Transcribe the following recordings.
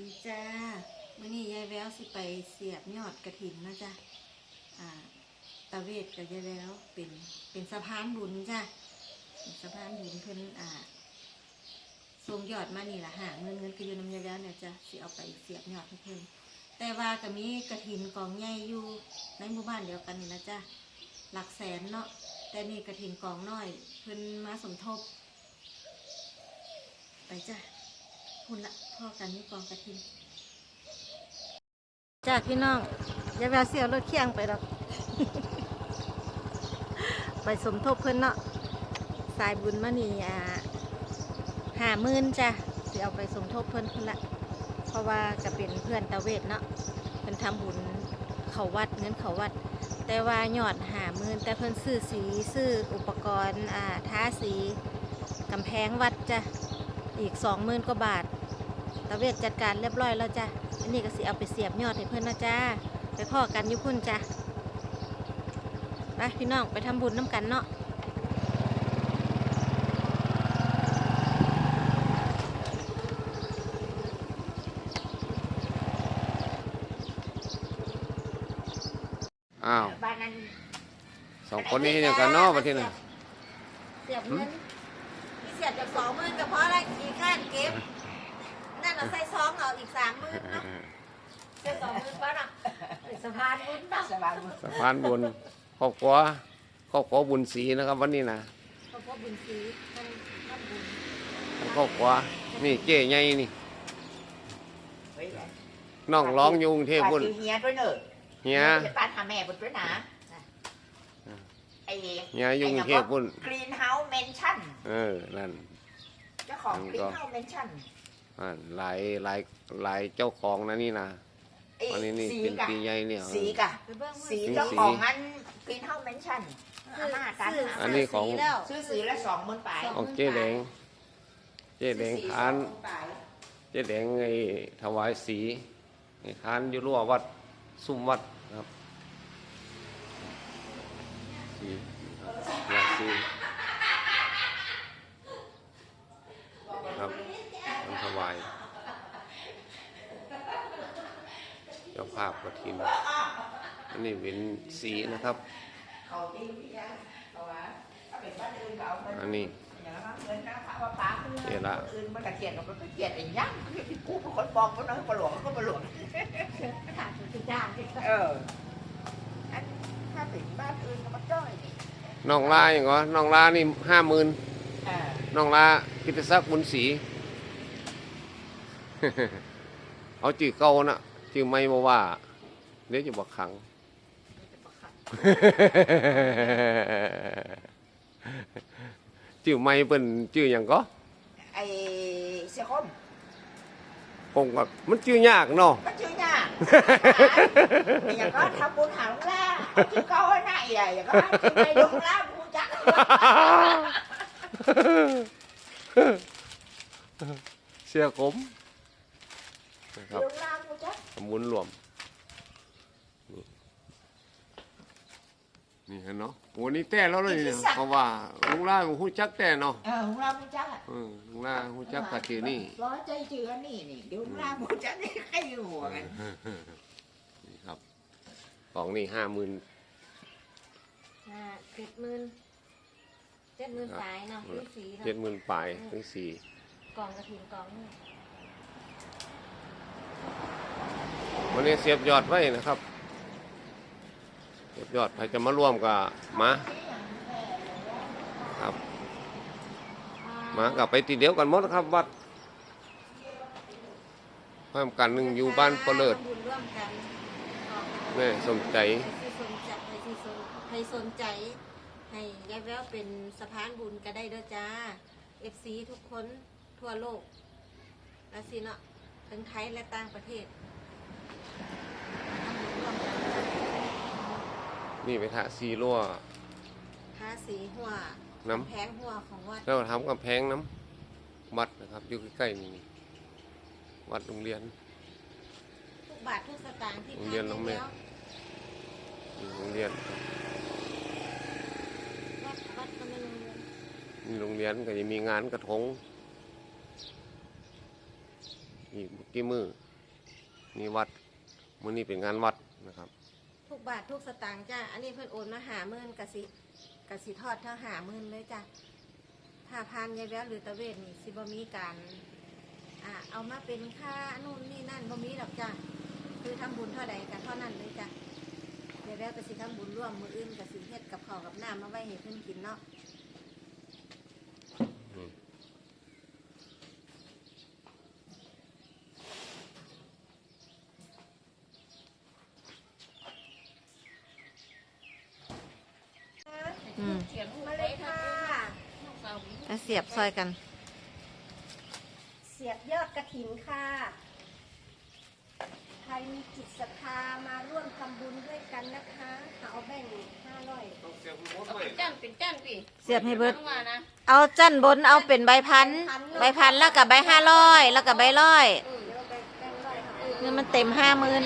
ดีจ้ามื่อนี้ยายแววสิไปเสียบยอดกระถินนะจ้ะอ่าตาเวทกับยายแววเป็นเป็นสะพานบุญจ้ะเป็นสะพานบุญเพิ่นอ่าส่งยอดมานี่ละหาเงินเงินก็อยู่น้ำยายแววเนี่ยจ้ะสิเอาไปเสียบยอดให้เพิ่นแต่ว่าก็มีกระถินกองใหญ่อยู่ในหมู่บ้านเดียวกันนี่นะจ้ะหลักแสนเนาะแต่นี่กระถินกองน้อยเพิ่นมาสมทบ ไปจ้ะ คุณละพ่อกันนี่กองกระทินจ้าพี่น้อง อย่าแววเสียวรถเคียงไปหรอก ไปสมทบเพิ่อนเนาะสายบุญมานี่อ่าหามื่นจ้ะสิเอาไปสมทบเพิ่อนพุ่นละเพราะว่าจะเป็นเพื่อนตาเวทเนาะเพิ่นทำบุญเขาวัดเงินเขาวัด แต่ว่ายอดหามื่นแต่เพิ่อนซื้อสีซื้ออุปกรณ์อ่าทาสีกำแพงวัดจ้ะอีกสองหมื่นกว่าบาท ตะเวทจัดการเรียบร้อยแล้วจ้ะอันนี้ก็สิเอาไปเสียบยอดให้เพื่อนนะจ้าไปพ่อกันอยุพุ่นจ้ะไปพี่น้องไปทำบุญน้ำกันเนาะอ้าวบ้านนั้นสองคนนี้เดียวกันเนาะประเทศนึงเสียบเงินที่เสียบจากสองหมื่นก็เพราะอะไรกี่ขั้นเก็บ นั่นเราใส่ซองเอาอีกสามหมื่นเนาะใส่สองหมื่นป่ะเนาะสะพานบุญเนาะสบายบุญสะพานบุญครอบครัวครอบครัวบุญศรีนะครับ วันนี้นะเพราะว่าบุญศรีท่านท่านบุญทั้งครอบครัวนี่เจ๊ใหญ่นี่เฮ้ยน้องร้องอยุงเทพฝากบุญถึงเฮียด้วยเนอะเฮียจะปานหาแม่บุญด้วยนะไอ้เฮียอยุงเทพบุญกรีนเฮาส์เมนชั่น เออนั่น เจ้าของกรีนเฮาส์เมนชั่น อ่าหลายหลายหลายเจ้าของนะนี่นะวันนี้นี่สีเป็นกะปีใหญ่เนี่ย สีกะไปเบิ้งว่าสีสีเจ้าของนั้นกรีนเฮาส์เมนชั่นซื้ออาม่ากันซื้อันนี้ของสีแล้ว ซื้อสีละสองหมื่นปลายของเจ๊แดงเจ๊แดงทานเจ๊แดงไอ้ถวายสีไอ้ทานอยู่รั่ววัดซุ่มวัดครับสีอยากสีครับมันถวายเจ้าภาพกระถิน อันนี้เป็นสีนะครับเขาที่พี่ยาเขาว่าถ้าเป็นบ้านอื่นก็เอาเงินอันนี้อย่างนั้นเงินนะพระว่าป้าคือเดี๋ยวละคนอื่นมันตะเกียบกับมันตะเกียบไอ้ยังคือกูเป็นคนบอกคนนั้นก็หลวงก็มาหลวงถามถึงจ้างที่เอออันถ้าเป็นบ้านอื่นก็มาจ้อยนี่น้องลาอย่างเหรอน้องลานี่ห้าหมื่นเออน้องลากิตติศักดิ์บุญศรีเอาจื่อเก่านะ จื่อไม่มาว่าเดี๋ยวจะบอกขังจื่อไม่เป็นจื่ออย่างก็ไอ้เสียคมคงแบบมันจื่อยากเนาะก็ชื่อยากอย่างก็ทำบุญหาลุงล่าชื่อเก้าหน้าใหญ่อย่างก็ชื่อไปลุงล่าผู้จักเสียขมนะครับลุงล่าผู้จัก ทำบุญรวมนี่นี่เห็นเนาะโอ้นี่แต่แล้วเลยเนี่ยเพราะว่าลุงล่าของหูจักแต่เนาะเออลุงล่าผู้จักเออลุงล่าหูจักกะถือนี่ร้อยใจเจือนี่นี่เดี๋ยวลุงล่าผู้จักนี่ใครอยู่หัวกันนี่ครับของนี่ห้าหมื่นอ่าเจ็ดหมื่นเจ็ดหมื่นสายเนาะที่สีเนาะเจ็ดหมื่นปลายถึงสี่กองกระถิ่นกองนี่ วันนี้เสียบยอดไว้นะครับ เสียบยอดใครจะมาร่วมกับมาครับมากับไปตีเดียวกันหมดครับ วัดเพิ่มกันหนึ่งอยู่บ้านเปลิดทำบุญร่วมกันกองกระถิ่นแม่สมใจใครที่สนใจใครที่สนใจ ให้ยายแววเป็นสะพานบุญก็ได้ด้อจ้า FC ทุกคนทั่วโลกและสิเนาะทั้งไทยและต่างประเทศ นจ้ะนี่ไปทะซีรั่ว ทาสีหัวน้แพงหัวของวัดำแล้วทำกำแพงน้ำวัดนะครับอยู่ใกล้ๆนี่นี่วัดโรงเรียน ทุกบาททุกสตางค์ที่โรงเรียนน้องแม่ทำนี่โรงเรียนครับวัดวัดก็ไม่โรงเรียนนี่โรงเรียนก็จะมีงานกระทงอีกกี่มือนี่วัด มื้อนี้เป็นงานวัดนะครับ ทุกบาททุกสตางค์จ้าอันนี้เพิ่นโอนมาหาหมื่นกะสิกะสิทอดเท่าหาหมื่นเลยจ้ะถ้าพานยายแววหรือตะเวทนี่สิบ่มีการอ่าเอามาเป็นค่านู่นนี่นั่นบ่มีดอกจ้ะคือทำบุญเท่าใดกันเท่านั้นเลยจ้ะยายแววกสิทำบุญร่วมมืออื่นกสิเฮ็ดกับข้าวกับน้ำมาไว้ให้เพิ่นกินเนาะ อืมเขียนหูมาเลยค่ะเศร้ามาเสียบซอยกัน เสียบยอดกระถินค่ะ ใครมีจิตศรัทธามาร่วมทำบุญด้วยกันนะคะเอาแบ่งห้าร้อยเป็นจ้านเป็นจ้านพี่เสียบให้เบิดต้องมานะเอาจันบนเอาเป็นใบพัน ใบพันแล้วกับใบห้าร้อยแล้วกับใบร้อยเออเงินมันเต็มห้าหมื่น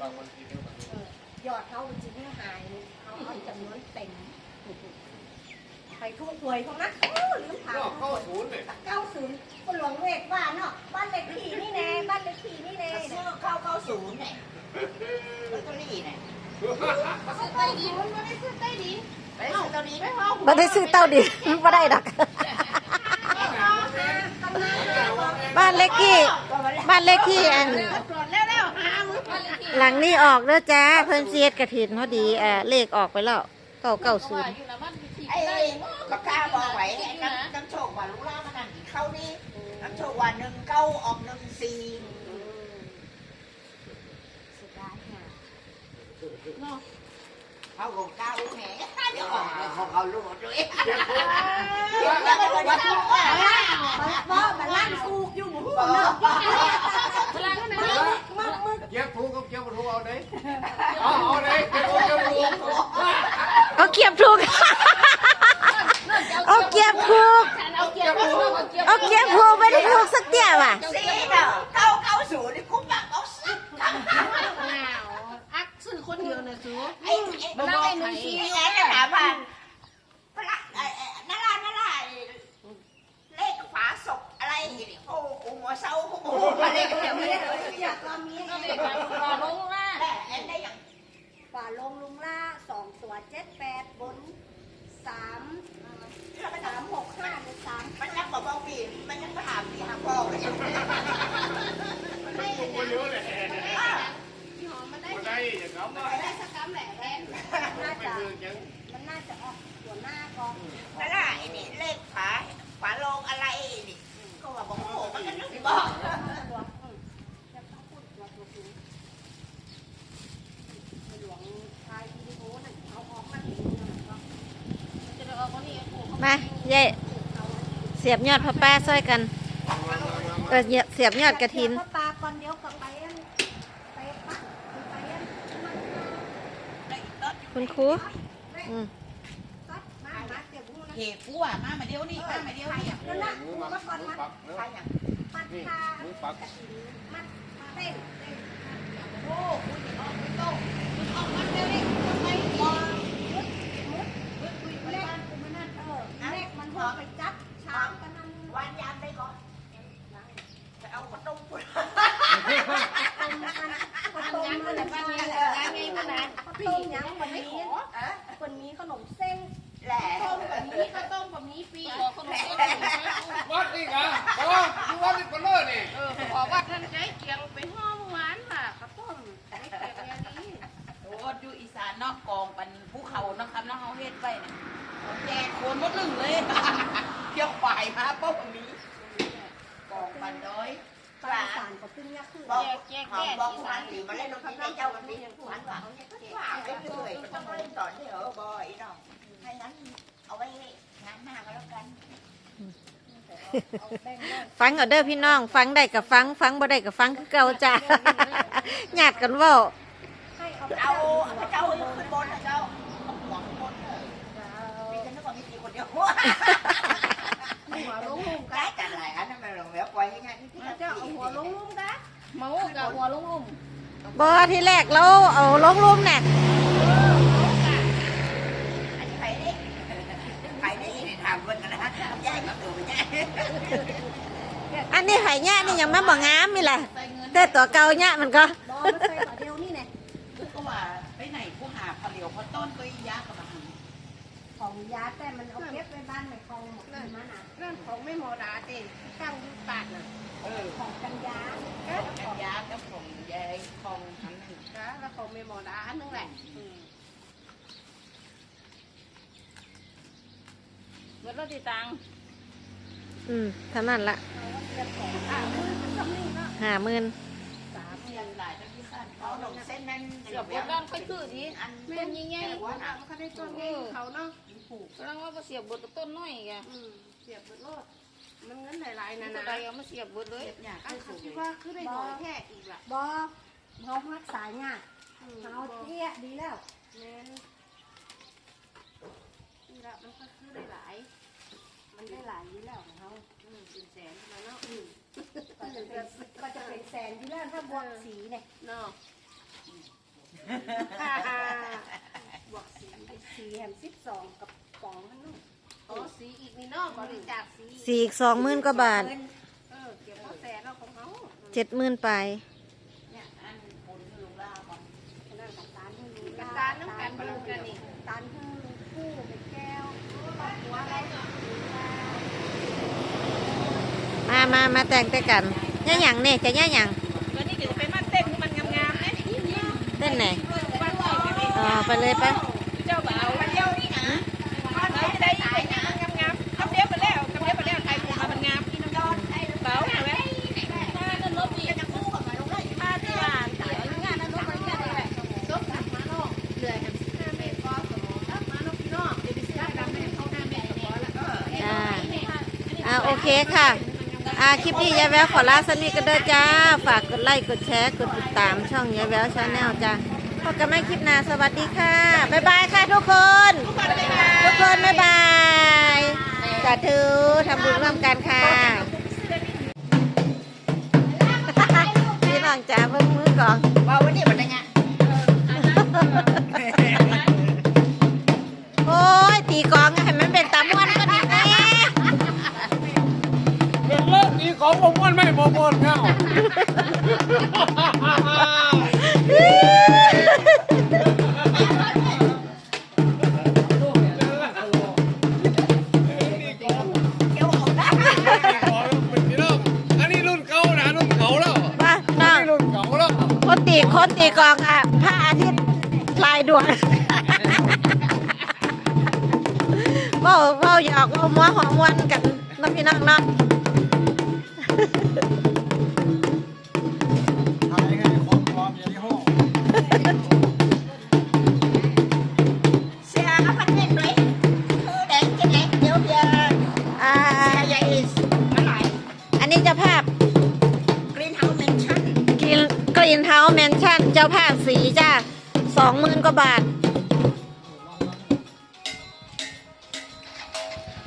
ไปจริงขึ้นหยอดเขาไปจริงให้หายเขาเอาจำนวนเต็มไปทุกหวยของนักโอ้ลืมถามเข้าศูนย์เลยเก้าศูนย์คนหลวงเวกว่าเนาะบ้านเลขที่นี่แน่บ้านเลขที่นี่แน่ซื้อเข้าเข้าศูนย์เนี่ยลอตเตอรี่เนี่ยซื้อใต้ดินไม่ได้ซื้อใต้ดินไปซื้อตัวนี้ไม่พอไม่ได้ซื้อเต้าดินไม่ได้ดักบ้านเลขที่บ้านเลขที่อัน หลังนี้ออกเด้อจ้าเพิ่นเสียดกระถินพอดีเอ่อเลขออกไปแล้วเก้าเก้าศูนย์ไอ้ปากกาบอกไว้น้ำน้ำโชคว่าลูกล่ามานั่งกินข้าวนี่น้ำโชคว่าหนึ่งเก้าออกหนึ่งสี่เขาของเก้าแหมเดี๋ยวออกของเขาลูกด้วยแล้วก็วันที่ว่าบ่มันลั่นสูกอยู่หมู่เนาะ เก็บถูกกับเก็บถูกเอาเด้เอาเอาเด้เก็บถูกเก็บถูก เอาเกียบถูก เอาเกียบถูก เอาเกียร์เอาเกียร์ เอาเกียบถูกไม่ได้ถูกสักเตี้ยว่ะ สี่เนาะเก้าเก้าศูนย์นี่คุ้มแบบเอาสัก อักซื้อคนเดียวนะซู ไอ้ไอ้นั่นไอ้หนึ่งสี่ไอ้นั่นถามว่าพระไอ้นั่นล่ะนั่นล่ะเลขฝาศพอะไรโอ้โหหัวเศร้าโอ้โหอะไรกันอย่างนี้เลย อยากเรามี ก็เลยการรอลงล่า แต่ไอ้ได้อย่าง ฝาลงลุงล่าสองตัวเจ็ดแปดบนสามสามหกห้าหรือสาม มันยังบอกว่าปีมันยังถามปีหาพ่อเลย ไม่ ถูกคนเยอะเลย ที่หอมมันได้ คนได้อย่างเขา ได้สักกำแหละแรง น่า ไม่ จะ คือยัง มันน่าจะออกหัวหน้าก็ นั่นล่ะไอ้นี่เลขฝาฝาโลงอะไรนี่ก็ว่าบอกโอ้โหมันก็นึกบอก หลวงอืมจะต้องพูดตัวตัวสูงหลวงชายวิดีโอนั่นเอาออกมาถึงนั่นก็ จะได้ออกวันนี้กู มา เย่เสียบยอดพระป้าซ้อยกันเออเสียบยอดกระถินพระป้าก่อนเดียวกับไปอันไปปักไปอันคุณครูอืมมามาเสียบหูนะเหตุกูอะมามาเดียวนี่มามาเดียวนี่นั่นละหูมาก่อนมาปักเนาะใครอย่างปัดนี่คามือปักกระถินมัดมาเต้นเต้นโอ้กูจะออกไปโต้ออกมาเร็วนี่ทำไม บอมุดมุดเลขกูมันนั่นเออเลข มอไปจับช้างกันนั่นวันยามได้ก่อนจะเอาขนมกูต้มมันต้มมันแบบว่าแหละไงมันนะข้าวต้มยังวันนี้วันนี้ขนมเส้นแหละต้มแบบนี้ข้าวต้มแบบนี้ปีขนดียว วัดนี่กะโอ้ยวัดนี่คนเลยนี่ เออขอว่าท่านใจเกียงไปห้อมหวานค่ะข้าวต้มไม่เก็บอย่างนี้ โอ้อยู่อีสานเนอกกองปันภูเขาเนาะครับเนาะเขาเฮ็ดไว้เนี่ยแจกโคนหมดหนึ่งเลย เที่ยวควายมาเป้าตรงนี้กองปันด้อย ปลาสารก็ขึ้นยากขึ้น บอกบอกคุณอันสีมาเล่นน้องพี่เจ้ากันพี่คุณอันว่าเขาเนี่ยก็ว่าไปเรื่อยๆต้องเล่นต่อที่เหรอบอยน้องให้นั้นเอาไว้งานหน้าก็แล้วกัน ฟังเอาเด้อพี่น้อง ฟังได้กับฟัง ฟังบ่ได้กับฟังคือเก่าจ้าญาติกันเว่าเอาเจ้าขึ้นบนนะเจ้าหัวขึ้นบนเลยมีฉันนึกว่ามีสี่คนเดียวหัวลงลุ่มได้กันหลายอันนั้นมันหลงแล้วปล่อยง่ายๆที่เจ้าเอาหัวลงลุ่มกันเมากับหัวลุ่มบอที่แรกเราเอาลงรุมเนี่ย อันนี้ไปนี่ไปนี่ถามคนกันนะแย่งกับตัวไปแย่ง อัน นี่ยังไม่บอกงามนี่แหละแต่ตัวเก่าเนี่ยมันก็ก็ว่าไปไหนกูหาผาเหลียวพอต้นก็ยากกับมันของยาแต่มันเอาเก็บไว้บ้านในคลองหมดมันนะนั่นของไม่หมอดาต็มตั้งยุปากน่ะเออของกันยาของยากับของยายของอันนั้นนะแล้วของไม่หมอดาอันนึงแหละเมื่อเราติดตัง อืมเท่านั้นละอะมือมันทำนี่เนาะห้าหมื่นสามเดือนหลายทั้งที่สั้นเอาลงเส้นนั้นเสียบดด้านค่อยคือดีอันต้นยิ่งใหญ่หัวหนักมันเขาได้ต้นใหญ่เขาเนาะกำลังว่าเสียบบดต้นน้อยแกเสียบบดโลดมันเงินหลายๆนะนะได้เอามาเสียบบดเลยอยากอะให้สูคิดงว่าคือได้หน่อยแค่อีกล่ะบอเขารักษาเงาเขาเที่ยดีแล้วแม่นนี่ละมันก็คือได้หลาย มันได้หลายดีแล้วของเขาอืมเป็นแสนมาเนาะก็จะเป็นก็จะเป็นแสนดีแล้วถ้าบวกสีเนี่ยเนาะบวกสีสีแหมสิบสองกับปองมันนู่นอ๋อสีอีกนี่เนาะบริจาคสีสี่อีกสองหมื่นกว่าบาทเออเก็บเอาแสนเราของเขาเจ็ดหมื่นไปเนี่ยอันผลลุงล่าก่อนนั่นกับตาลให้ลุงกระตานน้ำกันดูกันนี่ตาลให้ลุงคู่เป็นแก้วครอบครัวอะไร มามามาแต่งแต่กันย่าหยังเนี่ยจะย่าหยังแล้วนี่เดี๋ยวไปมาเต้นมันงามๆนะเต้นไหนบ้านเราจะได้อ๋อไปเลยไปเจ้าบ่าวมาเดียวนี่นะบ้านไหนได้ได้งามงามคำเดียวไปแล้วคำเดียวไปแล้วใครมามันงามพี่น้องเบาหน่อยไหมมานั่นรถดีจะคู่กับมาลงได้มาที่บ้านเดี๋ยวงานนั้นรถไปงานได้แหละซบหักมาเนาะเหลือแค่ห้าเมตรก็สมองมาเนาะพี่เนาะเดี๋ยวไปซื้อดำให้เขาห้าเมตรก็พอละเอออ่าอ่าโอเคค่ะ อ่าคลิปนี้ยายแววขอลาสนิทกันเด้อจ้า ฝากกดไลค์กดแชร์กดติดตามช่องยายแววชาแนลจ้าพบกันใหม่คลิปหน้าสวัสดีค่ะบ๊ายบายค่ะทุกคน ทุกคนบ๊ายบายสาธุทำบุญร่วมกันค่ะ ดวงเว้าเว้าหยอกเว้ามัวหอมวันกันน้องพี่น้องเนาะขายไงของปลอมอย่างนี้ห้อเสียเอาพันเม็ดเลยคือแดงกินแดงเดี๋ยวเดียวอ่าใหญ่มาหลายอันนี้เจ้าภาพกรีนเฮาส์เมนชั่นกรีนกรีนเฮาส์แมนชั่นเจ้าภาพสีจ้า สองหมื่นกว่าบาท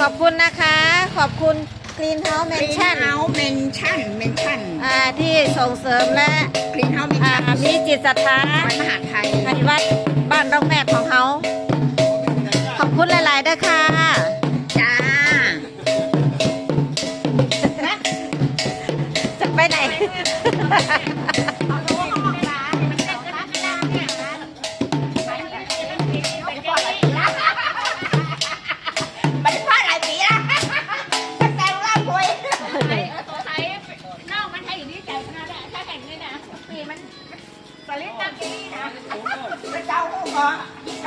ขอบคุณนะคะ ขอบคุณกรีนเฮาส์แมกนรีนชั่น เฮาส์เมนชั่นเมนชั่นอ่าที่ส่งเสริมและกรีนเฮาส์เมนอ่าชั่นมีจิตศรัทธาวัดมหาไทยในวัดบ้านดงแม่ของเขา ขอบคุณหลายๆด้วยค่ะ จ้าจะไปไหน เ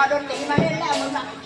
จอดนตรี